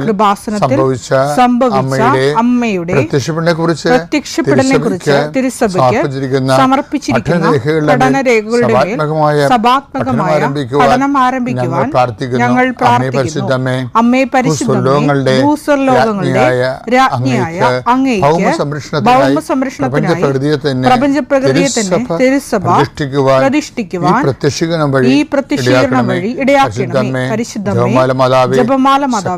കൃപാസനത്തിൽ സംഭവിച്ച അമ്മയുടെ പ്രത്യക്ഷപ്പെടനെ കുറിച്ച് പ്രത്യക്ഷപ്പെടലിനെ കുറിച്ച് തിരുസഭയ്ക്ക് സമർപ്പിച്ചിരിക്കുന്ന പഠനരേഖകളുടെ സഭാത്മകമായ പഠനം ആരംഭിക്കുവാൻ ഞങ്ങൾ പ്രാർത്ഥിക്കുന്നു. അമ്മേ പരിശുദ്ധമേ ഭൂസ്വർലോകങ്ങളുടെ രാജ്ഞിയായ അങ്ങേക്ക് ഭൗമ സംരക്ഷണത്തിനായി പ്രപഞ്ച പ്രകൃതിയെ തന്നെ തിരുസഭ പ്രതിഷ്ഠിക്കുവാൻ ഈ പ്രത്യക്ഷീകരണം വഴി ഇടയാക്കണമേ. പരിശുദ്ധമേ ജപമാല മാതാവേ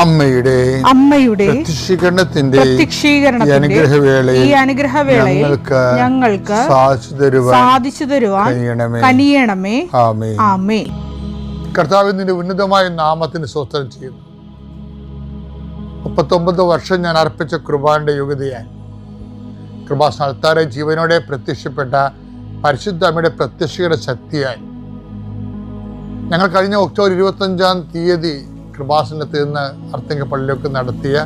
അമ്മയുടെ അമ്മയുടെ പ്രത്യക്ഷീകരണത്തിന്റെ അനുഗ്രഹവേളയിൽ ഈ അനുഗ്രഹവേളയിൽ ഞങ്ങൾക്ക് ഞങ്ങൾക്ക് സാധിച്ചു തരുവാൻ സാധിച്ചു തരുവാൻ കനിയണമേ. ആമേ ആമേ കർത്താവിന്റെ ഉന്നതമായ നാമത്തിന് സ്വസ്ഥം ചെയ്യുന്നു. മുപ്പത്തൊമ്പത് വർഷം ഞാൻ അർപ്പിച്ച കൃപാന്റെ യുഗതിയാൻ കൃപാസ്ഥാനത്താറെ ജീവനോടെ പ്രത്യക്ഷപ്പെട്ട പരിശുദ്ധ അമ്മയുടെ പ്രത്യക്ഷയുടെ ശക്തിയായി ഞങ്ങൾ കഴിഞ്ഞ ഒക്ടോബർ ഇരുപത്തഞ്ചാം തീയതി കൃപാസനത്തിൽ നിന്ന് അർത്തിങ്ക പള്ളിയൊക്കെ നടത്തിയ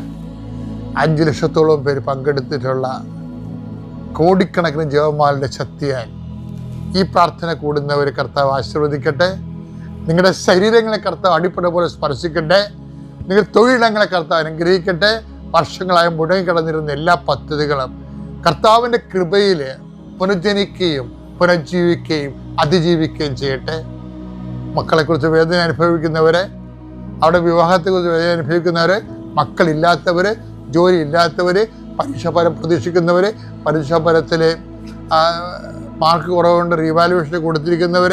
അഞ്ച് ലക്ഷത്തോളം പേര് പങ്കെടുത്തിട്ടുള്ള കോടിക്കണക്കിന് ജവമാലിന്റെ ശക്തിയായി ഈ പ്രാർത്ഥന കൂടുന്നവർ കർത്താവ് ആശീർവദിക്കട്ടെ. നിങ്ങളുടെ ശരീരങ്ങളെ കർത്താവ് അടിപ്പട പോലെ സ്പർശിക്കട്ടെ. നിങ്ങളുടെ തൊഴിലിടങ്ങളെ കർത്താവ് അനുഗ്രഹിക്കട്ടെ. വർഷങ്ങളായി മുടങ്ങിക്കിടന്നിരുന്ന എല്ലാ പദ്ധതികളും കർത്താവിന്റെ കൃപയിൽ പുനർജനിക്കുകയും പുനർജീവിക്കുകയും അതിജീവിക്കുകയും ചെയ്യട്ടെ. മക്കളെക്കുറിച്ച് വേദന അനുഭവിക്കുന്നവരെ അവിടെ വിവാഹത്തെക്കുറിച്ച് വേദന അനുഭവിക്കുന്നവർ മക്കളില്ലാത്തവർ ജോലി ഇല്ലാത്തവർ പരീക്ഷാഫലം പ്രതീക്ഷിക്കുന്നവർ പരീക്ഷാഫലത്തിൽ മാർക്ക് കുറവുകൊണ്ട് റീവാലുവേഷൻ കൊടുത്തിരിക്കുന്നവർ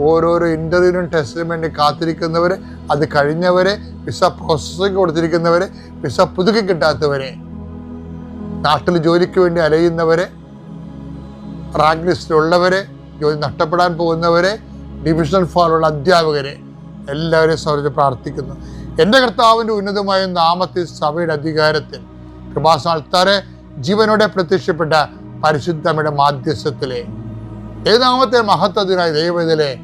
ഓരോരോ ഇന്റർവ്യൂവിനും ടെസ്റ്റിനും വേണ്ടി കാത്തിരിക്കുന്നവർ അത് കഴിഞ്ഞവർ വിസ പ്രോസസ്സിങ് കൊടുത്തിരിക്കുന്നവർ വിസ പുതുക്കി കിട്ടാത്തവർ നാട്ടിൽ ജോലിക്ക് വേണ്ടി അലയുന്നവർ റാങ്ക് ലിസ്റ്റിലുള്ളവർ ജോലി നഷ്ടപ്പെടാൻ പോകുന്നവർ ഡിവിഷണൽ ഫോറുള്ള അധ്യാപകരെ. എല്ലാവരെയും സംബന്ധിച്ച് പ്രാർത്ഥിക്കുന്നു. എന്റെ കർത്താവിന്റെ ഉന്നതമായ നാമത്തിൽ സഭയുടെ അധികാരത്തിൽ കൃപാസാൽത്താരെ ജീവനോടെ പ്രത്യക്ഷപ്പെട്ട പരിശുദ്ധമ്മയുടെ മാധ്യസ്ഥത്തിലെ ഏതാമത്തെ മഹത്വത്തിനായി ദൈവത്തിലെ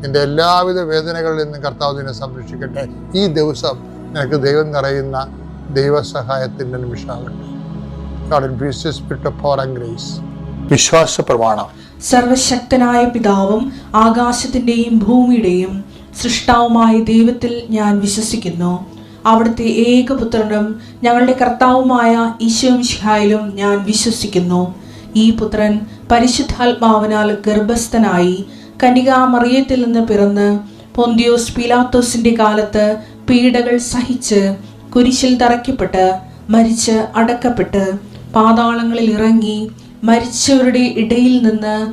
നിന്റെ എല്ലാവിധ വേദനകളിൽ നിന്നും കർത്താവ് നിന്നെ സംരക്ഷിക്കട്ടെ. ഈ ദിവസം നിനക്ക് ദൈവം നിറയുന്ന ദൈവസഹായത്തിന്റെ നിമിഷമാകട്ടെ. വിശ്വാസ പ്രമാണം സർവശക്തനായ പിതാവും ആകാശത്തിന്റെയും ഭൂമിയുടെയും സൃഷ്ടാവുമായ ദൈവത്തിൽ ഞാൻ വിശ്വസിക്കുന്നു. അവിടുത്തെ ഏകപുത്രനും ഞങ്ങളുടെ കർത്താവുമായ ഈശോമിഷിഹായിലും ഞാൻ വിശ്വസിക്കുന്നു. ഈ പുത്രൻ പരിശുദ്ധാത്മാവിനാൽ ഗർഭസ്ഥനായി കനികാമറിയത്തിൽ നിന്ന് പിറന്ന് പൊന്തിയോസ് പീലാത്തോസിന്റെ കാലത്ത് പീഡകൾ സഹിച്ച് കുരിശിൽ തറയ്ക്കപ്പെട്ട് മരിച്ച് അടക്കപ്പെട്ട് പാതാളങ്ങളിൽ ഇറങ്ങി മരിച്ചവരുടെ ഇടയിൽ നിന്ന്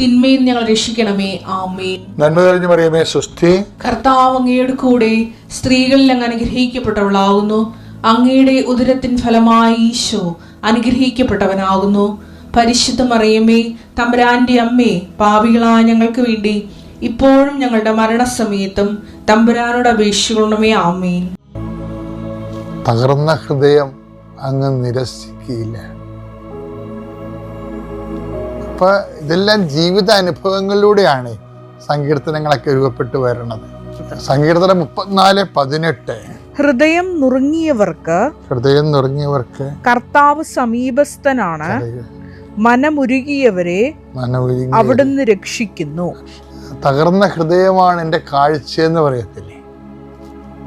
തിന്മയിൽ ഞങ്ങൾ രക്ഷിക്കണമേ. ആമേൻ. നന്മ കഴിഞ്ഞു പറയുമേ സുസ്ഥി കർത്താവ് അങ്ങയുടെ കൂടെ സ്ത്രീകളിൽ അങ്ങ് അനുഗ്രഹിക്കപ്പെട്ടവളാകുന്നു അങ്ങയുടെ ഉദരത്തിൻ ഫലമായി ഈശോ അനുഗ്രഹിക്കപ്പെട്ടവനാകുന്നു. പരിശുദ്ധ മറിയമേ തമ്പുരാന്റെ അമ്മേ പാപികളായ ഞങ്ങൾക്ക് വേണ്ടി ഇപ്പോഴും ഞങ്ങളുടെ മരണസമയത്തും തമ്പുരാനോട് അപേക്ഷിക്കണമേ. ആമേൻ. തകർന്ന ഹൃദയം അങ്ങ് നിരസിക്കുകയില്ല. അപ്പൊ ഇതെല്ലാം ജീവിത അനുഭവങ്ങളിലൂടെയാണ് സങ്കീർത്തനങ്ങളൊക്കെ രൂപപ്പെട്ടു വരുന്നത്. സങ്കീർത്തനം മുപ്പത്തിനാല് പതിനെട്ട്. ഹൃദയം നുറുങ്ങിയവർക്ക് ഹൃദയം നുറങ്ങിയവർക്ക് കർത്താവ് സമീപസ്ഥനാണ്. മനമുരുകിയവരെ അവിടുന്ന് രക്ഷിക്കുന്നു. തകർന്ന ഹൃദയമാണ് എന്റെ കാഴ്ചയെന്ന് പറയത്തില്ലേ?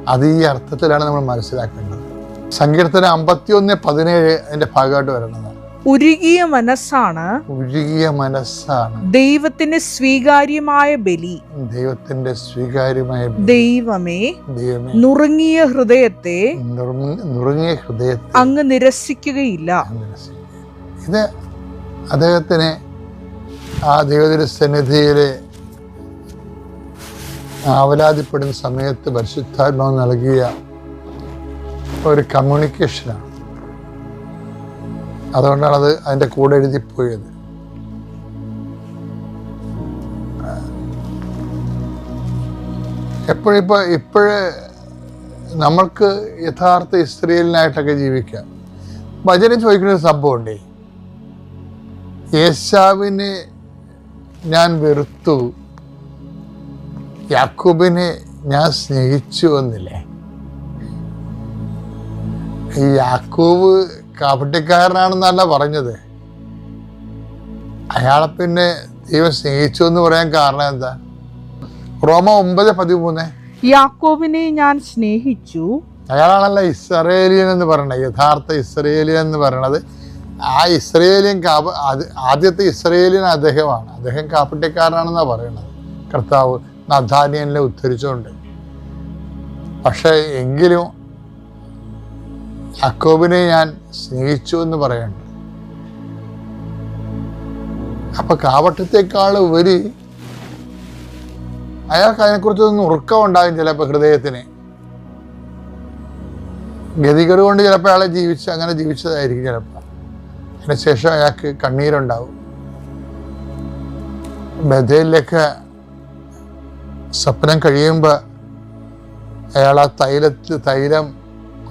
അത് ഈ അർത്ഥത്തിലാണ് നമ്മൾ മനസ്സിലാക്കേണ്ടത്. സങ്കീർത്തനം അമ്പത്തിയൊന്ന് പതിനേഴ് എന്റെ ഭാഗമായിട്ട് വരണതാണ് ഉരുകിയ മനസ്സാണ്. ഉരുകിയ മനസ്സാണ്. ദൈവത്തിന് സ്വീകാര്യമായ ബലി. ദൈവത്തിന്റെ സ്വീകാര്യമായ ദൈവമേ ദൈവമേ. നുറുങ്ങിയ ഹൃദയത്തെ നുറുങ്ങ- നുറുങ്ങിയ ഹൃദയത്തെ അങ്ങ് നിരസിക്കുകയില്ല. ഇത് അദ്ദേഹത്തിന് ആ ദൈവത്തിന്റെ സന്നിധിയിലെ ആവലാതിപ്പെടുന്ന സമയത്ത് പരിശുദ്ധാത്മാവ് നൽകിയ ഒരു കമ്മ്യൂണിക്കേഷനാണ് അതുകൊണ്ടാണ് അത് അതിന്റെ കൂടെ എഴുതി പോയത്. എപ്പോഴിപ്പോൾ ഇപ്പോഴ് നമ്മൾക്ക് യഥാർത്ഥ ഇസ്രയേലിനായിട്ടൊക്കെ ജീവിക്കാം. ഭജന ചോദിക്കുന്ന ഒരു സംഭവമുണ്ടേ യേശാവിനെ ഞാൻ വെറുത്തു. യാക്കൂബിനെ ഞാൻ സ്നേഹിച്ചു എന്നില്ലേ? ഈ യാക്കൂബ് കാപ്പട്ടിക്കാരനാണെന്നല്ല പറഞ്ഞത്. അയാളെ പിന്നെ ദൈവം സ്നേഹിച്ചു എന്ന് പറയാൻ കാരണം എന്താ? റോമ ഒമ്പത് പതിമൂന്ന്. യാക്കോബിനെ ഞാൻ സ്നേഹിച്ചു. അയാളാണല്ലോ ഇസ്രയേലിയൻ എന്ന് പറയണത് യഥാർത്ഥ ഇസ്രയേലിയൻ എന്ന് പറയണത്. ആ ഇസ്രയേലിയൻ കാപ ആദ്യത്തെ ഇസ്രയേലിയൻ അദ്ദേഹമാണ്. അദ്ദേഹം കാപ്പട്ടിക്കാരനാണെന്നാണ് പറയണത്. കർത്താവ് നഥാനിയനെ ഉദ്ധരിച്ചുകൊണ്ട് പക്ഷേ എങ്കിലും യാക്കോബിനെ ഞാൻ സ്നേഹിച്ചു എന്ന് പറയുന്നുണ്ട്. അപ്പൊ കാവട്ടത്തെക്കാൾ ഉപരി അയാൾക്ക് അതിനെക്കുറിച്ചൊന്നും ഉറക്കം ഉണ്ടാകും ചിലപ്പോൾ ഹൃദയത്തിന്. ഗതികേട് കൊണ്ട് ചിലപ്പോൾ അയാളെ ജീവിച്ച് അങ്ങനെ ജീവിച്ചതായിരിക്കും ചിലപ്പോൾ അതിനുശേഷം അയാൾക്ക് കണ്ണീരുണ്ടാവും. ബഥയിലൊക്കെ സ്വപ്നം കഴിയുമ്പോൾ അയാൾ ആ തൈലത്ത് തൈലം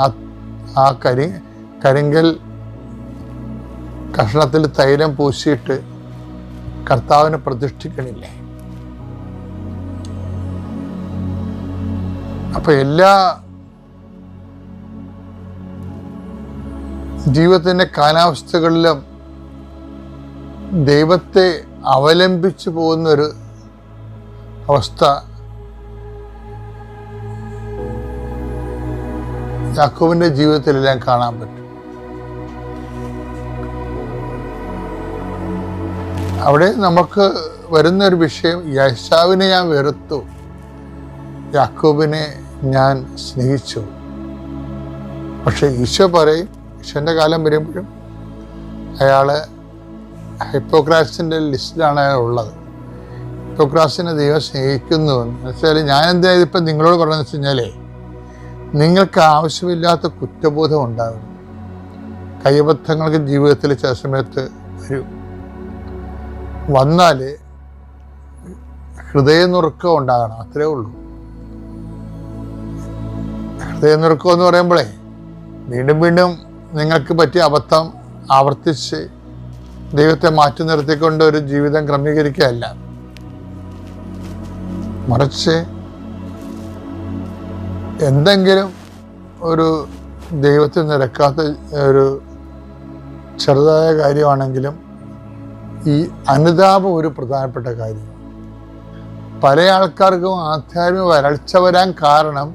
ആ ആ കരി കരിങ്കൽ കഷ്ണത്തിൽ തൈലം പൂശിയിട്ട് കർത്താവിനെ പ്രതിഷ്ഠിക്കണില്ലേ? അപ്പൊ എല്ലാ ജീവിതത്തിന്റെ കാലാവസ്ഥകളിലും ദൈവത്തെ അവലംബിച്ചു പോകുന്നൊരു അവസ്ഥ യാക്കോബിന്റെ ജീവിതത്തിലെല്ലാം കാണാൻ പറ്റും. അവിടെ നമുക്ക് വരുന്ന ഒരു വിഷയം യശാവിനെ ഞാൻ വെറുത്തു. യാക്കോബിനെ ഞാൻ സ്നേഹിച്ചു. പക്ഷെ ഈശോ പറയും ഈശോന്റെ കാലം വരുമ്പോഴും അയാൾ ഹൈപ്പോക്രാസിന്റെ ലിസ്റ്റിലാണ് അയാൾ ഉള്ളത്. ഹൈപ്പോക്രാസിനെ ദൈവം സ്നേഹിക്കുന്നു എന്ന് വെച്ചാൽ ഞാൻ എന്താ ഇതിപ്പം നിങ്ങളോട് പറഞ്ഞതെന്ന് വെച്ച് കഴിഞ്ഞാലേ നിങ്ങൾക്ക് ആവശ്യമില്ലാത്ത കുറ്റബോധം ഉണ്ടാകും. കൈബദ്ധങ്ങൾക്ക് ജീവിതത്തിൽ ചില സമയത്ത് വരും. വന്നാൽ ഹൃദയനുറുക്കം ഉണ്ടാകണം അത്രേ ഉള്ളൂ. ഹൃദയനുറുക്കം എന്ന് പറയുമ്പോഴേ വീണ്ടും വീണ്ടും നിങ്ങൾക്ക് പറ്റിയ അബദ്ധം ആവർത്തിച്ച് ദൈവത്തെ മാറ്റി നിർത്തിക്കൊണ്ട് ഒരു ജീവിതം ക്രമീകരിക്കുകയല്ല. മറിച്ച് എന്തെങ്കിലും ഒരു ദൈവത്തിൽ നിരക്കാത്ത ഒരു ചെറുതായ കാര്യമാണെങ്കിലും ഈ അനുതാപം ഒരു പ്രധാനപ്പെട്ട കാര്യം. പല ആൾക്കാർക്കും ആധ്യാത്മിക വരൾച്ച വരാൻ കാരണം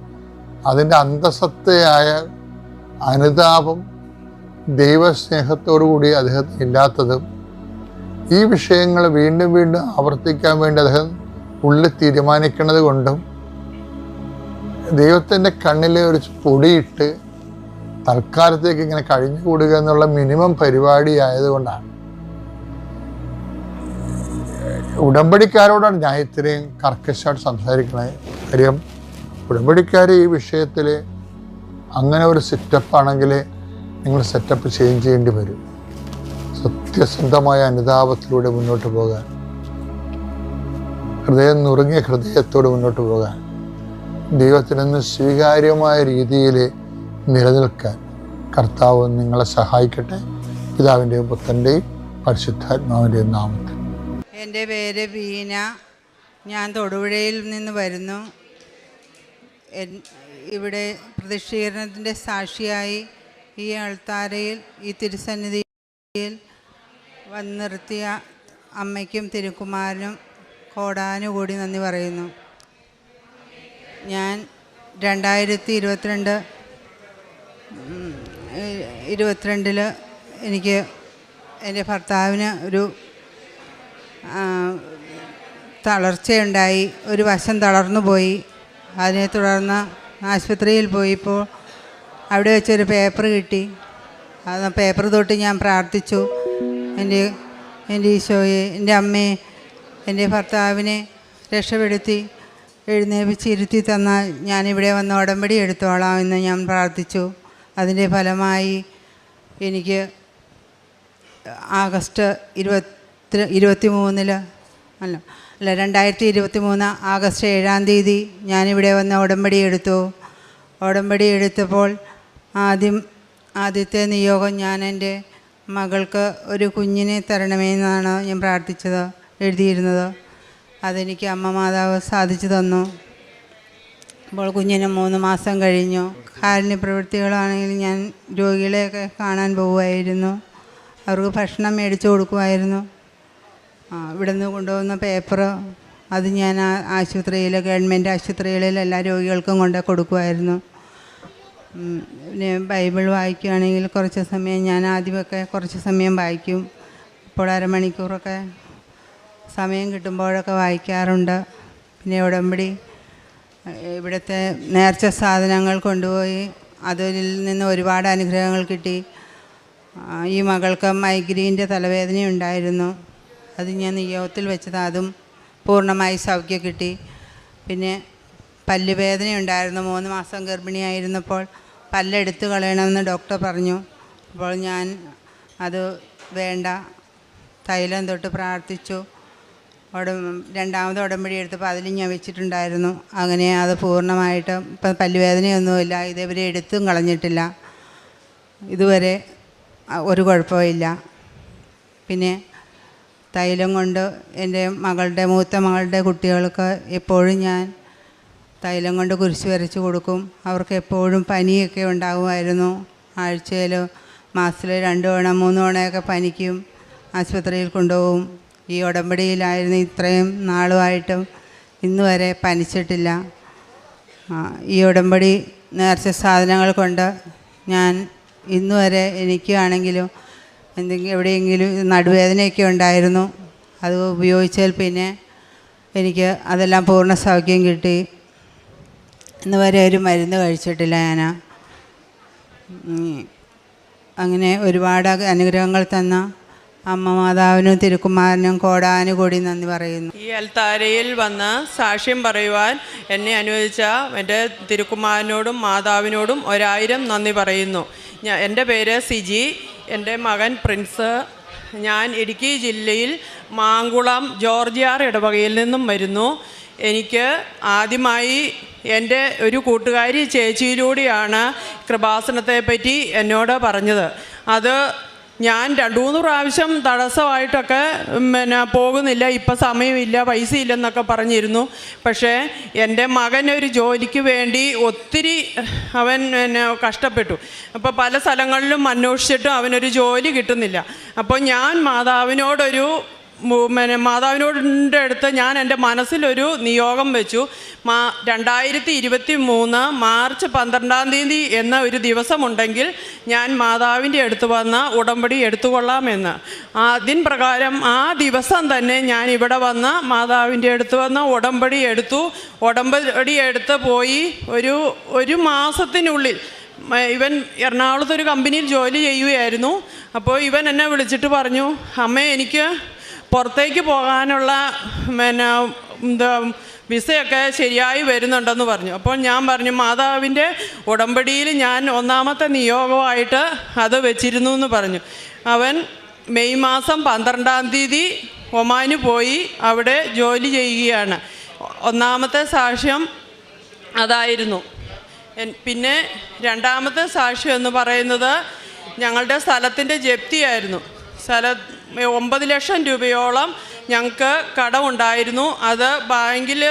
അതിന്റെ അന്തസത്തയായ അനുതാപം ദൈവസ്നേഹത്തോടു കൂടി അദ്ദേഹത്തിന് ഇല്ലാത്തതും ഈ വിഷയങ്ങൾ വീണ്ടും വീണ്ടും ആവർത്തിക്കാൻ വേണ്ടി അദ്ദേഹം ഉള്ളിൽ തീരുമാനിക്കുന്നത് കൊണ്ടും ദൈവത്തിന്റെ കണ്ണിൽ ഒരു പൊടിയിട്ട് തൽക്കാലത്തേക്ക് ഇങ്ങനെ കഴിഞ്ഞുകൂടുക എന്നുള്ള മിനിമം പരിപാടി ആയതുകൊണ്ടാണ്. ഉടമ്പടിക്കാരോടാണ് ഞാൻ ഇത്രയും കർക്കശമായിട്ട് സംസാരിക്കുന്നത് കാര്യം ഉടമ്പടിക്കാർ ഈ വിഷയത്തിൽ അങ്ങനെ ഒരു സെറ്റപ്പ് ആണെങ്കിൽ നിങ്ങൾ സെറ്റപ്പ് ചേഞ്ച് ചെയ്യേണ്ടി വരും. സത്യസന്ധമായ അനുതാപത്തിലൂടെ മുന്നോട്ട് പോകാൻ. ഹൃദയം നുറുങ്ങിയ ഹൃദയത്തോട് മുന്നോട്ട് പോകാൻ. ദൈവത്തിനെന്ന് സ്വീകാര്യമായ രീതിയിൽ നിലനിൽക്കാൻ കർത്താവ് നിങ്ങളെ സഹായിക്കട്ടെ. പിതാവിന്റെയും പുത്രന്റെയും പരിശുദ്ധാത്മാവിന്റെയും നാമത്തിൽ. എന്റെ പേര് ബീന ഞാൻ തൊടുപുഴയിൽ നിന്ന് വരുന്നു. ഇവിടെ പ്രതിഷ്ഠീകരണത്തിന്റെ സാക്ഷിയായി ഈ അൾത്താരയിൽ ഈ തിരുസന്നിധിയിൽ വന്ന് നിർത്തിയ അമ്മയ്ക്കും തിരുക്കുമാരനും കോടാനുകൂടി നന്ദി പറയുന്നു. ഞാൻ രണ്ടായിരത്തി ഇരുപത്തിരണ്ട് ഇരുപത്തിരണ്ടിൽ എനിക്ക് എന്റെ ഭർത്താവിന് ഒരു തളർച്ചയുണ്ടായി ഒരു വശം തളർന്നു പോയി. അതിനെ തുടർന്ന് ആശുപത്രിയിൽ പോയിപ്പോൾ അവിടെ വെച്ചൊരു പേപ്പർ കിട്ടി. അത് പേപ്പർ തൊട്ട് ഞാൻ പ്രാർത്ഥിച്ചു. എന്റെ എന്റെ ഈശോയെ എന്റെ അമ്മയെ എന്റെ ഭർത്താവിനെ രക്ഷപ്പെടുത്തി. എഴുന്നേൽപ്പിച്ച് ഇരുത്തി തന്നാൽ ഞാനിവിടെ വന്ന് ഉടമ്പടി എടുത്തോളാം എന്ന് ഞാൻ പ്രാർത്ഥിച്ചു. അതിന്റെ ഫലമായി എനിക്ക് ആഗസ്റ്റ് ഇരുപത്തി ഇരുപത്തി മൂന്നിൽ അല്ല അല്ല രണ്ടായിരത്തി ഇരുപത്തി മൂന്ന് ആഗസ്റ്റ് ഏഴാം തീയതി ഞാനിവിടെ വന്ന് ഉടമ്പടി എടുത്തു. ഉടമ്പടി എടുത്തപ്പോൾ ആദ്യം ആദ്യത്തെ നിയോഗം ഞാൻ എന്റെ മകൾക്ക് ഒരു കുഞ്ഞിനെ തരണമെന്നാണ് ഞാൻ പ്രാർത്ഥിച്ചത് എഴുതിയിരുന്നത്. അതെനിക്ക് അമ്മ മാതാവ് സാധിച്ചു തന്നു. അപ്പോൾ കുഞ്ഞിന് മൂന്ന് മാസം കഴിഞ്ഞു. കാരുണ്യ പ്രവൃത്തികളാണെങ്കിൽ ഞാൻ രോഗികളെയൊക്കെ കാണാൻ പോവുമായിരുന്നു. അവർക്ക് ഭക്ഷണം മേടിച്ചു കൊടുക്കുമായിരുന്നു. ആ ഇവിടെ നിന്ന് കൊണ്ടുവന്ന പേപ്പർ അത് ഞാൻ ആശുപത്രിയിൽ ഗവൺമെന്റ് ആശുപത്രികളിൽ എല്ലാ രോഗികൾക്കും കൊണ്ട് കൊടുക്കുമായിരുന്നു. പിന്നെ ബൈബിൾ വായിക്കുകയാണെങ്കിൽ കുറച്ച് സമയം ഞാൻ ആദ്യമൊക്കെ കുറച്ച് സമയം വായിക്കും. ഇപ്പോൾ അരമണിക്കൂറൊക്കെ സമയം കിട്ടുമ്പോഴൊക്കെ വായിക്കാറുണ്ട്. പിന്നെ ഉടമ്പടി ഇവിടുത്തെ നേർച്ച സാധനങ്ങൾ കൊണ്ടുപോയി അതിൽ നിന്ന് ഒരുപാട് അനുഗ്രഹങ്ങൾ കിട്ടി. ഈ മകൾക്ക് മൈഗ്രീന്റെ തലവേദന ഉണ്ടായിരുന്നു. അത് ഞാൻ നിയോഗത്തിൽ വെച്ചത്. അതും പൂർണമായി സൗഖ്യം കിട്ടി. പിന്നെ പല്ലുവേദന ഉണ്ടായിരുന്നു. മൂന്ന് മാസം ഗർഭിണിയായിരുന്നപ്പോൾ പല്ലെടുത്ത് കളയണമെന്ന് ഡോക്ടർ പറഞ്ഞു. അപ്പോൾ ഞാൻ അത് വേണ്ട തൈലം തൊട്ട് പ്രാർത്ഥിച്ചു. രണ്ടാമത് ഉടമ്പടി എടുത്തപ്പോൾ അതിൽ ഞാൻ വെച്ചിട്ടുണ്ടായിരുന്നു. അങ്ങനെ അത് പൂർണമായിട്ട് ഇപ്പം പല്ലുവേദനയൊന്നുമില്ല ഇതേവരെ എടുത്തും കളഞ്ഞിട്ടില്ല. ഇതുവരെ ഒരു കുഴപ്പമില്ല പിന്നെ തൈലം കൊണ്ട് എന്റെ മകളുടെ മൂത്ത മകളുടെ കുട്ടികൾക്ക് എപ്പോഴും ഞാൻ തൈലം കൊണ്ട് കുരിശ് വരച്ച് കൊടുക്കും. അവർക്ക് എപ്പോഴും പനിയൊക്കെ ഉണ്ടാകുമായിരുന്നു. ആഴ്ചയിൽ മാസത്തിൽ രണ്ട് തവണ മൂന്ന് തവണയൊക്കെ പനിക്കും ആശുപത്രിയിൽ കൊണ്ടുപോകും. ഈ ഉടമ്പടിയിലായിരുന്നു ഇത്രയും നാളുമായിട്ടും ഇന്ന് വരെ പനിച്ചിട്ടില്ല. ഈ ഉടമ്പടി നേർച്ച സാധനങ്ങൾ കൊണ്ട് ഞാൻ ഇന്ന് വരെ എനിക്കാണെങ്കിലും എന്തെങ്കിലും എവിടെയെങ്കിലും നടുവേദനയൊക്കെ ഉണ്ടായിരുന്നു. അത് ഉപയോഗിച്ചാൽ പിന്നെ എനിക്ക് അതെല്ലാം പൂർണ സൗഖ്യം കിട്ടി. ഇന്ന് വരെ ഒരു മരുന്ന് കഴിച്ചിട്ടില്ല ഞാൻ. അങ്ങനെ ഒരുപാട് അനുഗ്രഹങ്ങൾ തന്ന അമ്മ മാതാവിനും തിരുക്കുമാരനും കോടാനുകൂടി നന്ദി പറയുന്നു. ഈ അൽത്താരയിൽ വന്ന് സാക്ഷ്യം പറയുവാൻ എന്നെ അനുവദിച്ച എന്റെ തിരുക്കുമാരനോടും മാതാവിനോടും ഒരായിരം നന്ദി പറയുന്നു. ഞാൻ എന്റെ പേര് സിജി. എന്റെ മകൻ പ്രിൻസ്. ഞാൻ ഇടുക്കി ജില്ലയിൽ മാങ്കുളം ജോർജിയാർ ഇടവകയിൽ നിന്നും വരുന്നു. എനിക്ക് ആദ്യമായി എന്റെ ഒരു കൂട്ടുകാരി ചേച്ചിയിലൂടെയാണ് കൃപാസനത്തെപ്പറ്റി എന്നോട് പറഞ്ഞത്. അത് ഞാൻ രണ്ടു മൂന്ന് പ്രാവശ്യം തടസ്സമായിട്ടൊക്കെ പിന്നെ പോകുന്നില്ല. ഇപ്പം സമയമില്ല പൈസ ഇല്ലെന്നൊക്കെ പറഞ്ഞിരുന്നു. പക്ഷേ എന്റെ മകൻ ഒരു ജോലിക്ക് വേണ്ടി ഒത്തിരി അവൻ പിന്നെ കഷ്ടപ്പെട്ടു. അപ്പോൾ പല സ്ഥലങ്ങളിലും അന്വേഷിച്ചിട്ടും അവനൊരു ജോലി കിട്ടുന്നില്ല. അപ്പോൾ ഞാൻ മാതാവിനോടൊരു പിന്നെ മാതാവിനോടിന്റെ അടുത്ത് ഞാൻ എന്റെ മനസ്സിലൊരു നിയോഗം വെച്ചു. മാ രണ്ടായിരത്തി ഇരുപത്തി മൂന്ന് മാർച്ച് പന്ത്രണ്ടാം തീയതി എന്ന ഒരു ദിവസമുണ്ടെങ്കിൽ ഞാൻ മാതാവിന്റെ അടുത്ത് വന്ന ഉടമ്പടി എടുത്തുകൊള്ളാമെന്ന്. അതിൻ പ്രകാരം ആ ദിവസം തന്നെ ഞാൻ ഇവിടെ വന്ന് മാതാവിന്റെ അടുത്ത് വന്ന ഉടമ്പടി എടുത്തു. ഉടമ്പടി എടുത്ത് പോയി ഒരു ഒരു മാസത്തിനുള്ളിൽ ഇവൻ എറണാകുളത്ത് ഒരു കമ്പനിയിൽ ജോലി ചെയ്യുകയായിരുന്നു. അപ്പോൾ ഇവൻ എന്നെ വിളിച്ചിട്ട് പറഞ്ഞു അമ്മ എനിക്ക് പുറത്തേക്ക് പോകാനുള്ള പിന്നെ എന്താ വിസയൊക്കെ ശരിയായി വരുന്നുണ്ടെന്ന് പറഞ്ഞു. അപ്പോൾ ഞാൻ പറഞ്ഞു മാതാവിന്റെ ഉടമ്പടിയിൽ ഞാൻ ഒന്നാമത്തെ നിയോഗമായിട്ട് അത് വെച്ചിരുന്നു എന്ന് പറഞ്ഞു. അവൻ മെയ് മാസം പന്ത്രണ്ടാം തീയതി ഒമാന് പോയി അവിടെ ജോലി ചെയ്യുകയാണ്. ഒന്നാമത്തെ സാക്ഷ്യം അതായിരുന്നു. പിന്നെ രണ്ടാമത്തെ സാക്ഷ്യം എന്ന് പറയുന്നത് ഞങ്ങളുടെ സ്ഥലത്തിന്റെ ജപ്തിയായിരുന്നു. സ്ഥല ഒമ്പത് ലക്ഷം രൂപയോളം ഞങ്ങൾക്ക് കടമുണ്ടായിരുന്നു. അത് ബാങ്കിൽ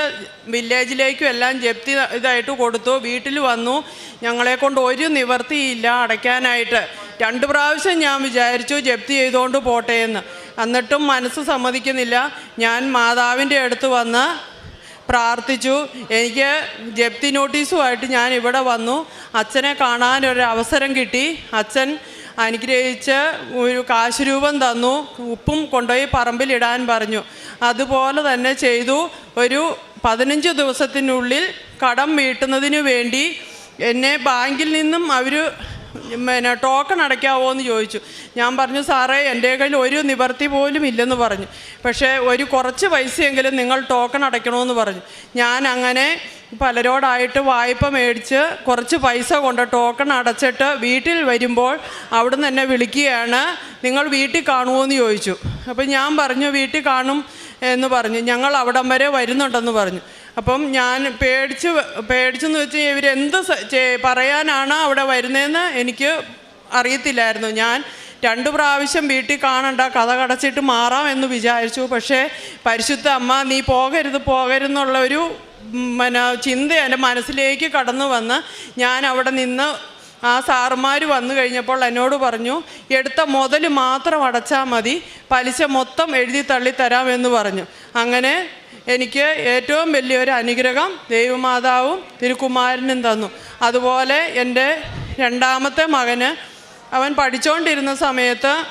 വില്ലേജിലേക്കും എല്ലാം ജപ്തി ഇതായിട്ട് കൊടുത്തു. വീട്ടിൽ വന്നു. ഞങ്ങളെ കൊണ്ട് ഒരു നിവർത്തിയില്ല അടയ്ക്കാനായിട്ട്. രണ്ട് പ്രാവശ്യം ഞാൻ വിചാരിച്ചു ജപ്തി ചെയ്തുകൊണ്ട് പോട്ടെ എന്ന്. എന്നിട്ടും മനസ്സ് സമ്മതിക്കുന്നില്ല. ഞാൻ മാതാവിന്റെ അടുത്ത് വന്ന് പ്രാർത്ഥിച്ചു. എനിക്ക് ജപ്തി നോട്ടീസുമായിട്ട് ഞാൻ ഇവിടെ വന്നു. അച്ഛനെ കാണാൻ ഒരു അവസരം കിട്ടി. അച്ഛൻ അനുഗ്രഹിച്ച് ഒരു കാശ് രൂപം തന്നു. ഉപ്പും കൊണ്ടുപോയി പറമ്പിലിടാൻ പറഞ്ഞു. അതുപോലെ തന്നെ ചെയ്തു. ഒരു പതിനഞ്ച് ദിവസത്തിനുള്ളിൽ കടം വീട്ടുന്നതിന് വേണ്ടി എന്നെ ബാങ്കിൽ നിന്നും അവർ പിന്നെ ടോക്കൺ അടയ്ക്കാവോ എന്ന് ചോദിച്ചു. ഞാൻ പറഞ്ഞു സാറേ എന്റെ കയ്യിൽ ഒരു നിവർത്തി പോലും ഇല്ലെന്ന് പറഞ്ഞു. പക്ഷേ ഒരു കുറച്ച് പൈസയെങ്കിലും നിങ്ങൾ ടോക്കൺ അടയ്ക്കണമെന്ന് പറഞ്ഞു. ഞാൻ അങ്ങനെ പലരോടായിട്ട് വായ്പ മേടിച്ച് കുറച്ച് പൈസ കൊണ്ട് ടോക്കൺ അടച്ചിട്ട് വീട്ടിൽ വരുമ്പോൾ അവിടുന്ന് എന്നെ വിളിക്കുകയാണ് നിങ്ങൾ വീട്ടിൽ കാണുമോ എന്ന് ചോദിച്ചു. അപ്പം ഞാൻ പറഞ്ഞു വീട്ടിൽ കാണും എന്ന് പറഞ്ഞു. ഞങ്ങൾ അവിടം വരെ വരുന്നുണ്ടെന്ന് പറഞ്ഞു. അപ്പം ഞാൻ പേടിച്ച് പേടിച്ചെന്ന് വെച്ച് ഇവരെന്ത് പറയാനാണ് അവിടെ വരുന്നതെന്ന് എനിക്ക് അറിയത്തില്ലായിരുന്നു. ഞാൻ രണ്ട് പ്രാവശ്യം വീട്ടിൽ കാണണ്ട കഥ കടച്ചിട്ട് മാറാം എന്ന് വിചാരിച്ചു. പക്ഷേ പരിശുദ്ധ അമ്മ നീ പോകരുത് പോകരുതെന്നുള്ള ഒരു ഉം, പിന്നെ ചിന്ത എന്റെ മനസ്സിലേക്ക് കടന്നു വന്ന് ഞാൻ അവിടെ നിന്ന് ആ സാറുമാർ വന്നു കഴിഞ്ഞപ്പോൾ എന്നോട് പറഞ്ഞു എടുത്ത മുതൽ മാത്രം അടച്ചാൽ മതി പലിശ മൊത്തം എഴുതി തള്ളി തരാമെന്ന് പറഞ്ഞു. അങ്ങനെ എനിക്ക് ഏറ്റവും വലിയൊരു അനുഗ്രഹം ദൈവമാതാവും തിരുക്കുമാരനും തന്നു. അതുപോലെ എന്റെ രണ്ടാമത്തെ മകന് അവൻ പഠിച്ചുകൊണ്ടിരുന്ന സമയത്ത്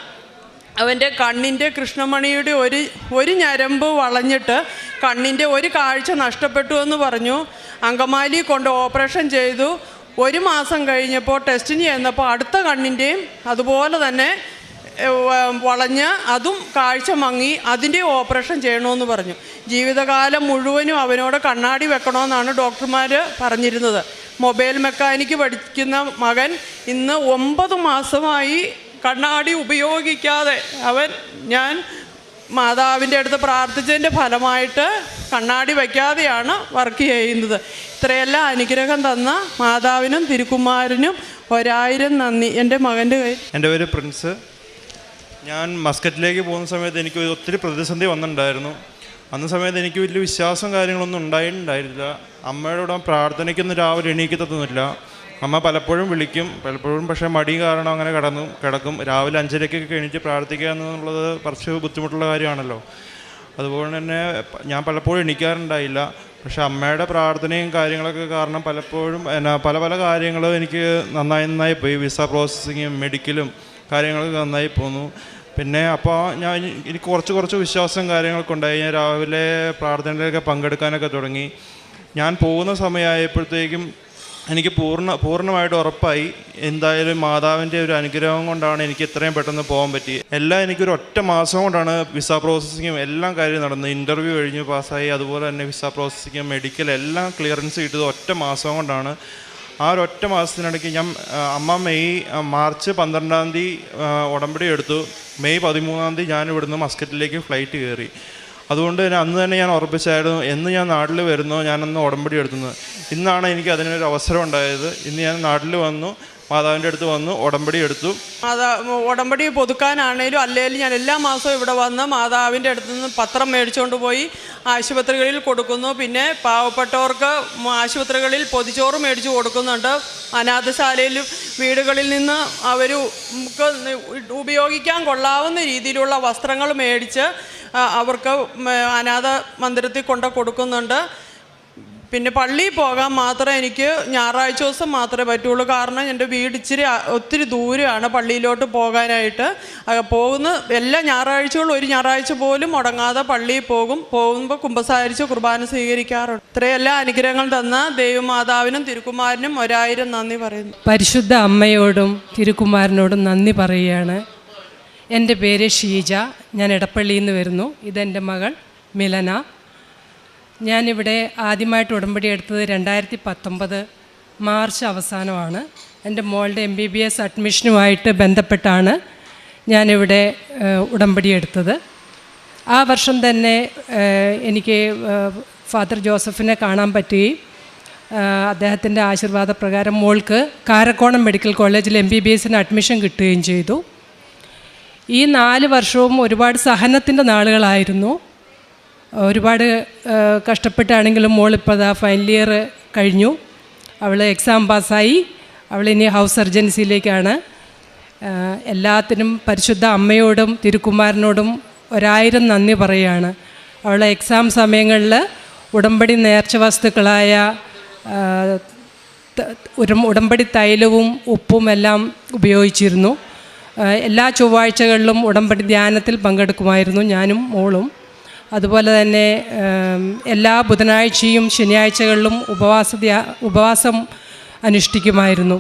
അവന്റെ കണ്ണിന്റെ കൃഷ്ണമണിയുടെ ഒരു ഒരു ഞരമ്പ് വളഞ്ഞിട്ട് കണ്ണിന്റെ ഒരു കാഴ്ച നഷ്ടപ്പെട്ടു എന്ന് പറഞ്ഞു. അങ്കമാലി കൊണ്ട് ഓപ്പറേഷൻ ചെയ്തു. ഒരു മാസം കഴിഞ്ഞപ്പോൾ ടെസ്റ്റിന് ചെന്നപ്പോൾ അടുത്ത കണ്ണിന്റെയും അതുപോലെ തന്നെ വളഞ്ഞ് അതും കാഴ്ച മങ്ങി അതിന്റെ ഓപ്പറേഷൻ ചെയ്യണമെന്ന് പറഞ്ഞു. ജീവിതകാലം മുഴുവനും അവനോട് കണ്ണാടി വെക്കണമെന്നാണ് ഡോക്ടർമാർ പറഞ്ഞിരുന്നത്. മൊബൈൽ മെക്കാനിക്ക് പഠിക്കുന്ന മകൻ ഇന്ന് ഒമ്പത് മാസമായി കണ്ണാടി ഉപയോഗിക്കാതെ അവൻ ഞാൻ മാതാവിന്റെ അടുത്ത് പ്രാർത്ഥിച്ചതിന്റെ ഫലമായിട്ട് കണ്ണാടി വയ്ക്കാതെയാണ് വർക്ക് ചെയ്യുന്നത്. ഇത്രയെല്ലാം അനുഗ്രഹം തന്ന മാതാവിനും തിരുക്കുമാരനും ഒരായിരം നന്ദി. എന്റെ മകന്റെ കയ്യിൽ എന്റെ പേര് പ്രിൻസ്. ഞാൻ മസ്കറ്റിലേക്ക് പോകുന്ന സമയത്ത് എനിക്ക് ഒത്തിരി പ്രതിസന്ധി വന്നിട്ടുണ്ടായിരുന്നു. അന്ന സമയത്ത് എനിക്ക് വലിയ വിശ്വാസം കാര്യങ്ങളൊന്നും ഉണ്ടായിട്ടുണ്ടായിരുന്നില്ല. അമ്മയുടെ കൂടെ പ്രാർത്ഥനയ്ക്കൊന്നും രാവിലെ എണീക്കത്തൊന്നുമില്ല. അമ്മ പലപ്പോഴും വിളിക്കും. പലപ്പോഴും പക്ഷേ മടി കാരണം അങ്ങനെ കിടന്നു കിടക്കും. രാവിലെ അഞ്ചരയ്ക്കൊക്കെ എണീറ്റ് പ്രാർത്ഥിക്കുക എന്നുള്ളത് കുറച്ച് ബുദ്ധിമുട്ടുള്ള കാര്യമാണല്ലോ. അതുപോലെ തന്നെ ഞാൻ പലപ്പോഴും എണീക്കാറുണ്ടായില്ല. പക്ഷേ അമ്മയുടെ പ്രാർത്ഥനയും കാര്യങ്ങളൊക്കെ കാരണം പലപ്പോഴും എന്നാ പല പല കാര്യങ്ങളും എനിക്ക് നന്നായി നന്നായി പോയി. വിസ പ്രോസസ്സിങ്ങും മെഡിക്കലും കാര്യങ്ങളൊക്കെ നന്നായി പോന്നു. പിന്നെ അപ്പോൾ ഞാൻ എനിക്ക് കുറച്ച് കുറച്ച് വിശ്വാസം കാര്യങ്ങളൊക്കെ ഉണ്ടായി. ഞാൻ രാവിലെ പ്രാർത്ഥനയിലൊക്കെ പങ്കെടുക്കാനൊക്കെ തുടങ്ങി. ഞാൻ പോകുന്ന സമയമായപ്പോഴത്തേക്കും എനിക്ക് പൂർണ പൂർണമായിട്ട് ഉറപ്പായി. എന്തായാലും മാതാവിന്റെ ഒരു അനുഗ്രഹം കൊണ്ടാണ് എനിക്ക് ഇത്രയും പെട്ടെന്ന് പോകാൻ പറ്റി. എല്ലാം എനിക്കൊരു ഒറ്റ മാസം കൊണ്ടാണ് വിസ പ്രോസസ്സിങ്ങും എല്ലാം കാര്യം നടന്നത്. ഇന്റർവ്യൂ കഴിഞ്ഞു പാസ്സായി. അതുപോലെ തന്നെ വിസ പ്രോസസ്സിങ്ങും മെഡിക്കൽ എല്ലാം ക്ലിയറൻസ് കിട്ടിയത് ഒറ്റ മാസം കൊണ്ടാണ്. ആ ഒരൊറ്റ മാസത്തിനിടയ്ക്ക് ഞാൻ അമ്മ മെയ് മാർച്ച് പന്ത്രണ്ടാം തീയതി ഉടമ്പടി എടുത്തു. മെയ് പതിമൂന്നാം തീയതി ഞാൻ ഇവിടുന്ന് മസ്കറ്റിലേക്ക് ഫ്ലൈറ്റ് കയറി. അതുകൊണ്ട് തന്നെ അന്ന് തന്നെ ഞാൻ ഉറപ്പിച്ചായിരുന്നു എന്ന് ഞാൻ നാട്ടിൽ വരുന്നോ ഞാനന്ന് ഉടമ്പടി എടുത്തുന്നത് ഇന്നാണ് എനിക്ക് അതിനൊരു അവസരം ഉണ്ടായത്. ഇന്ന് ഞാൻ നാട്ടിൽ വന്നു മാതാവിന്റെ അടുത്ത് വന്നു ഉടമ്പടി എടുത്തു. മാതാ ഉടമ്പടി പുതുക്കാനാണേലും അല്ലെങ്കിലും ഞാൻ എല്ലാ മാസവും ഇവിടെ വന്ന് മാതാവിന്റെ അടുത്ത് നിന്ന് പത്രം മേടിച്ചുകൊണ്ട് പോയി ആശുപത്രികളിൽ കൊടുക്കുന്നു. പിന്നെ പാവപ്പെട്ടവർക്ക് ആശുപത്രികളിൽ പൊതിച്ചോറ് മേടിച്ച് കൊടുക്കുന്നുണ്ട്. അനാഥശാലയിലും വീടുകളിൽ നിന്ന് അവർ ഉപയോഗിക്കാൻ കൊള്ളാവുന്ന രീതിയിലുള്ള വസ്ത്രങ്ങൾ മേടിച്ച് അവർക്ക് അനാഥ മന്ദിരത്തിൽ കൊണ്ട് കൊടുക്കുന്നുണ്ട്. പിന്നെ പള്ളിയിൽ പോകാൻ മാത്രമേ എനിക്ക് ഞായറാഴ്ച ദിവസം മാത്രമേ പറ്റുള്ളൂ. കാരണം എന്റെ വീട് ഇച്ചിരി ഒത്തിരി ദൂരമാണ് പള്ളിയിലോട്ട് പോകാനായിട്ട്. പോകുന്ന എല്ലാ ഞായറാഴ്ചകളും ഒരു ഞായറാഴ്ച പോലും മുടങ്ങാതെ പള്ളിയിൽ പോകും. പോകുമ്പോൾ കുമ്പസാരിച്ച് കുർബാന സ്വീകരിക്കാറുണ്ട്. ഇത്രയെല്ലാം അനുഗ്രഹങ്ങൾ തന്ന ദൈവമാതാവിനും തിരുക്കുമാരനും ഒരായിരം നന്ദി പറയുന്നു. പരിശുദ്ധ അമ്മയോടും തിരുക്കുമാരനോടും നന്ദി പറയുകയാണ്. എന്റെ പേര് ഷീജ. ഞാൻ ഇടപ്പള്ളിയിൽ നിന്ന് വരുന്നു. ഇതെന്റെ മകൾ മിലന. ഞാനിവിടെ ആദ്യമായിട്ട് ഉടമ്പടി എടുത്തത് രണ്ടായിരത്തി പത്തൊമ്പത് മാർച്ച് അവസാനമാണ്. എന്റെ മോളുടെ എം ബി ബി എസ് അഡ്മിഷനുമായിട്ട് ബന്ധപ്പെട്ടാണ് ഞാനിവിടെ ഉടമ്പടി എടുത്തത്. ആ വർഷം തന്നെ എനിക്ക് ഫാദർ ജോസഫിനെ കാണാൻ പറ്റുകയും അദ്ദേഹത്തിന്റെ ആശീർവാദ പ്രകാരം മോൾക്ക് കാരക്കോണം മെഡിക്കൽ കോളേജിൽ എം ബി ബി എസിന് അഡ്മിഷൻ കിട്ടുകയും ചെയ്തു. ഈ നാല് വർഷവും ഒരുപാട് സഹനത്തിന്റെ നാളുകളായിരുന്നു. ഒരുപാട് കഷ്ടപ്പെട്ടാണെങ്കിലും മോളിപ്പോൾ അതാ ഫൈനൽ ഇയർ കഴിഞ്ഞു. അവൾ എക്സാം പാസ്സായി. അവൾ ഇനി ഹൗസ് സർജൻസിയിലേക്കാണ് എല്ലാത്തിനും പരിശുദ്ധ അമ്മയോടും തിരുക്കുമാരനോടും ഒരായിരം നന്ദി പറയുകയാണ്. അവളെ എക്സാം സമയങ്ങളിൽ ഉടമ്പടി നേർച്ച വസ്തുക്കളായ ഉടമ്പടി തൈലവും ഉപ്പും എല്ലാം ഉപയോഗിച്ചിരുന്നു. എല്ലാ ചൊവ്വാഴ്ചകളിലും ഉടമ്പടി ധ്യാനത്തിൽ പങ്കെടുക്കുമായിരുന്നു ഞാനും മോളും. അതുപോലെ തന്നെ എല്ലാ ബുധനാഴ്ചയും ശനിയാഴ്ചകളിലും ഉപവാസ ഉപവാസം അനുഷ്ഠിക്കുമായിരുന്നു.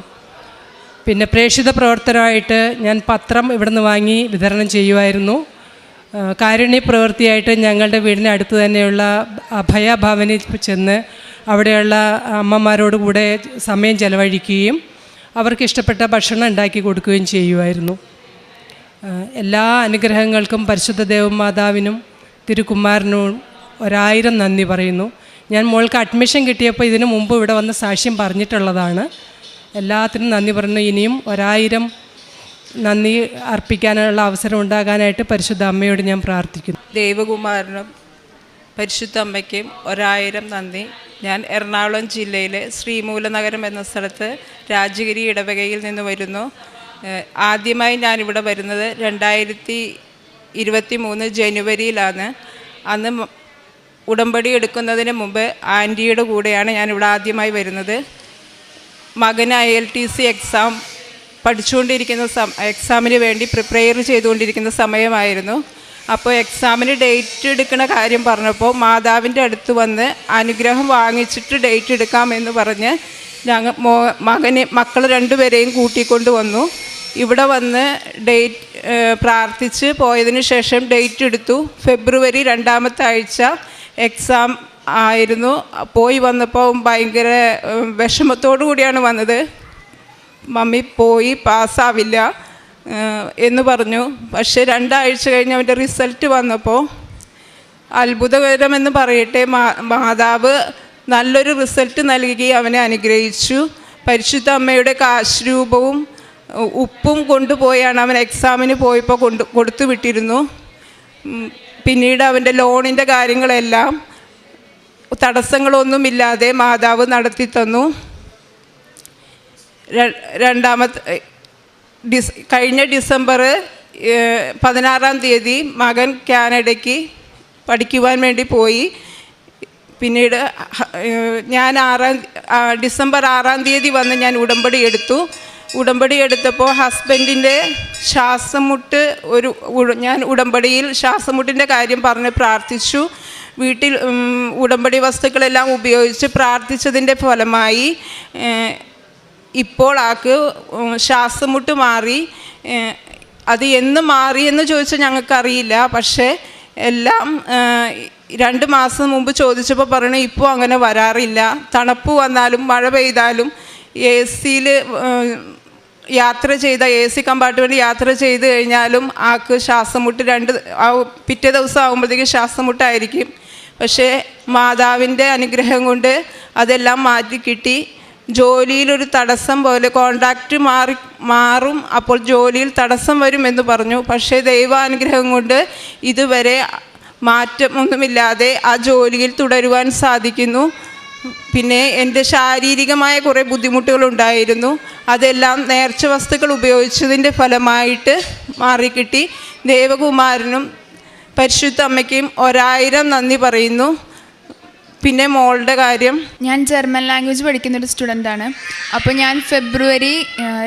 പിന്നെ പ്രേക്ഷിത പ്രവർത്തനമായിട്ട് ഞാൻ പത്രം ഇവിടുന്ന് വാങ്ങി വിതരണം ചെയ്യുമായിരുന്നു. കാരുണ്യ പ്രവൃത്തിയായിട്ട് ഞങ്ങളുടെ വീടിന് അടുത്ത് തന്നെയുള്ള അഭയഭവനിൽ ചെന്ന് അവിടെയുള്ള അമ്മമാരോട് കൂടെ സമയം ചെലവഴിക്കുകയും അവർക്ക് ഇഷ്ടപ്പെട്ട ഭക്ഷണം ഉണ്ടാക്കി കൊടുക്കുകയും ചെയ്യുമായിരുന്നു. എല്ലാ അനുഗ്രഹങ്ങൾക്കും പരിശുദ്ധ ദേവമാതാവിനും തിരുക്കുമാരനും ഒരായിരം നന്ദി പറയുന്നു. ഞാൻ മോൾക്ക് അഡ്മിഷൻ കിട്ടിയപ്പോൾ ഇതിനു മുമ്പ് ഇവിടെ വന്ന് സാക്ഷ്യം പറഞ്ഞിട്ടുള്ളതാണ്. എല്ലാത്തിനും നന്ദി പറഞ്ഞു ഇനിയും ഒരായിരം നന്ദി അർപ്പിക്കാനുള്ള അവസരം ഉണ്ടാകാനായിട്ട് പരിശുദ്ധ അമ്മയോട് ഞാൻ പ്രാർത്ഥിക്കുന്നു. ദേവകുമാരനും പരിശുദ്ധ അമ്മയ്ക്കും ഒരായിരം നന്ദി. ഞാൻ എറണാകുളം ജില്ലയിലെ ശ്രീമൂലനഗരം എന്ന സ്ഥലത്ത് രാജഗിരി ഇടവകയിൽ നിന്ന് വരുന്നു. ആദ്യമായി ഞാനിവിടെ വരുന്നത് രണ്ടായിരത്തി ഇരുപത്തി മൂന്ന് ജനുവരിയിലാണ്. അന്ന് ഉടമ്പടി എടുക്കുന്നതിന് മുമ്പ് ആന്റിയുടെ കൂടെയാണ് ഞാനിവിടെ ആദ്യമായി വരുന്നത്. മകന് I L T C exam പഠിച്ചുകൊണ്ടിരിക്കുന്ന സം എക്സാമിന് വേണ്ടി പ്രിപ്പയർ ചെയ്തുകൊണ്ടിരിക്കുന്ന സമയമായിരുന്നു. അപ്പോൾ എക്സാമിന് ഡേറ്റ് എടുക്കുന്ന കാര്യം പറഞ്ഞപ്പോൾ മാതാവിന്റെ അടുത്ത് വന്ന് അനുഗ്രഹം വാങ്ങിച്ചിട്ട് ഡേറ്റ് എടുക്കാമെന്ന് പറഞ്ഞ് ഞങ്ങൾ മോ മകനെ മക്കൾ രണ്ടുപേരെയും കൂട്ടിക്കൊണ്ട് വന്നു. ഇവിടെ വന്ന് ഡേറ്റ് പ്രാർത്ഥിച്ച് പോയതിന് ശേഷം ഡേറ്റ് എടുത്തു. ഫെബ്രുവരി രണ്ടാമത്തെ ആഴ്ച എക്സാം ആയിരുന്നു. പോയി വന്നപ്പോൾ ഭയങ്കര വിഷമത്തോടു കൂടിയാണ് വന്നത്. മമ്മി പോയി പാസ്സാവില്ല എന്ന് പറഞ്ഞു. പക്ഷേ രണ്ടാഴ്ച കഴിഞ്ഞ് അവന്റെ റിസൾട്ട് വന്നപ്പോൾ അത്ഭുതകരമെന്ന് പറയട്ടെ മാതാവ് നല്ലൊരു റിസൾട്ട് നൽകി അവനെ അനുഗ്രഹിച്ചു. പരിശുദ്ധ അമ്മയുടെ കാശ്രൂപവും ഉപ്പും കൊണ്ടുപോയാണ്. അവൻ എക്സാമിന് പോയപ്പോൾ കൊണ്ട് കൊടുത്തു വിട്ടിരുന്നു. പിന്നീട് അവന്റെ ലോണിന്റെ കാര്യങ്ങളെല്ലാം തടസ്സങ്ങളൊന്നുമില്ലാതെ മാതാവ് നടത്തി തന്നു. രണ്ടാമത്തെ ഡിസ് കഴിഞ്ഞ ഡിസംബർ പതിനാറാം തീയതി മകൻ കാനഡയ്ക്ക് പഠിക്കുവാൻ വേണ്ടി പോയി. പിന്നീട് ഞാൻ ആറാം ഡിസംബർ ആറാം തീയതി വന്ന് ഞാൻ ഉടമ്പടി എടുത്തു. ഉടമ്പടി എടുത്തപ്പോൾ ഹസ്ബൻഡിന്റെ ശ്വാസമുട്ട് ഒരു ഞാൻ ഉടമ്പടിയിൽ ശ്വാസമുട്ടിന്റെ കാര്യം പറഞ്ഞ് പ്രാർത്ഥിച്ചു. വീട്ടിൽ ഉടമ്പടി വസ്തുക്കളെല്ലാം ഉപയോഗിച്ച് പ്രാർത്ഥിച്ചതിന്റെ ഫലമായി ഇപ്പോൾ ആൾക്ക് ഉം, ശ്വാസമുട്ട് മാറി. അത് എന്ന് മാറിയെന്ന് ചോദിച്ചാൽ ഞങ്ങൾക്കറിയില്ല. പക്ഷേ എല്ലാം രണ്ട് മാസം മുമ്പ് ചോദിച്ചപ്പോൾ പറഞ്ഞു ഇപ്പോൾ അങ്ങനെ വരാറില്ല. തണുപ്പ് വന്നാലും മഴ പെയ്താലും എ സിയിൽ യാത്ര ചെയ്ത എ സി കമ്പാർട്ട്മെന്റ് യാത്ര ചെയ്ത് കഴിഞ്ഞാലും ആൾക്ക് ശ്വാസം മുട്ട് രണ്ട് പിറ്റേ ദിവസം ആകുമ്പോഴത്തേക്ക് ശ്വാസം മുട്ടായിരിക്കും പക്ഷേ മാതാവിന്റെ അനുഗ്രഹം കൊണ്ട് അതെല്ലാം മാറ്റി കിട്ടി. ജോലിയിലൊരു തടസ്സം പോലെ കോണ്ടാക്റ്റ് മാറി മാറും. അപ്പോൾ ജോലിയിൽ തടസ്സം എന്ന് പറഞ്ഞു. പക്ഷേ ദൈവാനുഗ്രഹം കൊണ്ട് ഇതുവരെ മാറ്റമൊന്നുമില്ലാതെ ആ ജോലിയിൽ തുടരുവാൻ സാധിക്കുന്നു. പിന്നെ എന്റെ ശാരീരികമായ കുറേ ബുദ്ധിമുട്ടുകളുണ്ടായിരുന്നു. അതെല്ലാം നേർച്ച വസ്തുക്കൾ ഉപയോഗിച്ചതിന്റെ ഫലമായിട്ട് മാറിക്കിട്ടി. ദേവകുമാരനും പരിശുദ്ധ അമ്മയ്ക്കും ഒരായിരം നന്ദി പറയുന്നു. പിന്നെ മോളുടെ കാര്യം. ഞാൻ ജർമ്മൻ ലാംഗ്വേജ് പഠിക്കുന്ന ഒരു സ്റ്റുഡന്റാണ്. അപ്പോൾ ഞാൻ ഫെബ്രുവരി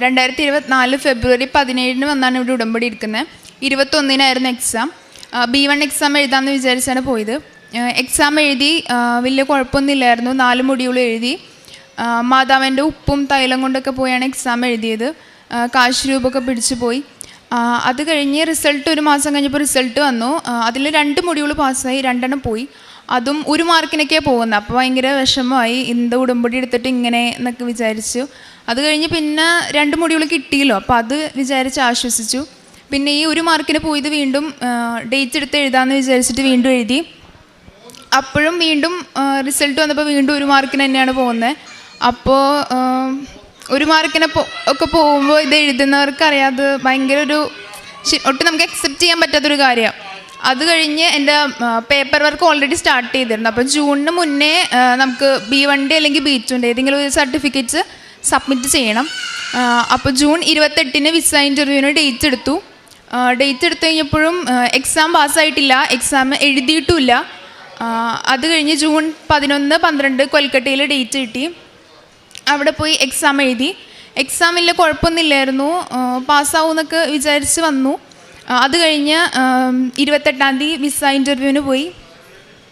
രണ്ടായിരത്തി ഇരുപത്തിനാല് ഫെബ്രുവരി പതിനേഴിന് വന്നാണ് ഇവിടെ ഉടമ്പടി എടുക്കുന്നത്. ഇരുപത്തൊന്നിനായിരുന്നു എക്സാം ബി വൺ എക്സാം എഴുതാമെന്ന് വിചാരിച്ചാണ് പോയത്. എക്സാം എഴുതി വലിയ കുഴപ്പമൊന്നുമില്ലായിരുന്നു. നാല് മൊഡ്യൂൾ എഴുതി. മാതാവിന്റെ ഉപ്പും തൈലം കൊണ്ടൊക്കെ പോയാണ് എക്സാം എഴുതിയത്. കാശ് രൂപമൊക്കെ പിടിച്ചു പോയി. അത് കഴിഞ്ഞ് റിസൾട്ട് ഒരു മാസം കഴിഞ്ഞപ്പോൾ റിസൾട്ട് വന്നു. അതിൽ രണ്ട് മൊഡ്യൂൾ പാസ്സായി രണ്ടെണ്ണം പോയി. അതും ഒരു മാർക്കിനൊക്കെ പോകുന്നത്. അപ്പോൾ ഭയങ്കര വിഷമമായി. ഇന്ത ഉടമ്പടി എടുത്തിട്ട് ഇങ്ങനെ എന്നൊക്കെ വിചാരിച്ചു. അത് കഴിഞ്ഞ് പിന്നെ രണ്ട് മൊഡ്യൂൾ കിട്ടിയല്ലോ. അപ്പോൾ അത് വിചാരിച്ച് ആശ്വസിച്ചു. പിന്നെ ഈ ഒരു മാർക്കിന് പോയത് വീണ്ടും ഡേറ്റ് എടുത്ത് എഴുതാമെന്ന് വിചാരിച്ചിട്ട് വീണ്ടും എഴുതി. അപ്പോഴും വീണ്ടും റിസൾട്ട് വന്നപ്പോൾ വീണ്ടും ഒരു മാർക്കിന് തന്നെയാണ് പോകുന്നത് അപ്പോൾ ഒരു മാർക്കിനെ ഒക്കെ പോകുമ്പോൾ ഇത് എഴുതുന്നവർക്ക് അറിയാതെ ഭയങ്കര ഒരു ഒട്ടും നമുക്ക് അക്സെപ്റ്റ് ചെയ്യാൻ പറ്റാത്തൊരു കാര്യമാണ് അത് കഴിഞ്ഞ് എന്റെ പേപ്പർ വർക്ക് ഓൾറെഡി സ്റ്റാർട്ട് ചെയ്തിരുന്നു. അപ്പോൾ ജൂണിന് മുന്നേ നമുക്ക് ബി വണ്ടി അല്ലെങ്കിൽ ബി ടുന്റെ ഏതെങ്കിലും ഒരു സർട്ടിഫിക്കറ്റ്സ് സബ്മിറ്റ് ചെയ്യണം. അപ്പോൾ ജൂൺ ഇരുപത്തെട്ടിന് വിസ ഇന്റർവ്യൂവിന് ഡേറ്റ് എടുത്തു. ഡേറ്റ് എടുത്തു കഴിഞ്ഞപ്പോഴും എക്സാം പാസ്സായിട്ടില്ല എക്സാം എഴുതിയിട്ടുമില്ല അത് കഴിഞ്ഞ് ജൂൺ പതിനൊന്ന് പന്ത്രണ്ട് കൊൽക്കട്ടയിൽ ഡേറ്റ് കിട്ടി. അവിടെ പോയി എക്സാം എഴുതി. എക്സാമിൽ കുഴപ്പമൊന്നുമില്ലായിരുന്നു. പാസ്സാവുമെന്നൊക്കെ വിചാരിച്ച് വന്നു. അത് കഴിഞ്ഞ് ഇരുപത്തെട്ടാം തീയതി വിസ ഇന്റർവ്യൂവിന് പോയി.